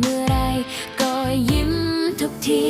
เมื่อไรก็ยิ้มทุกที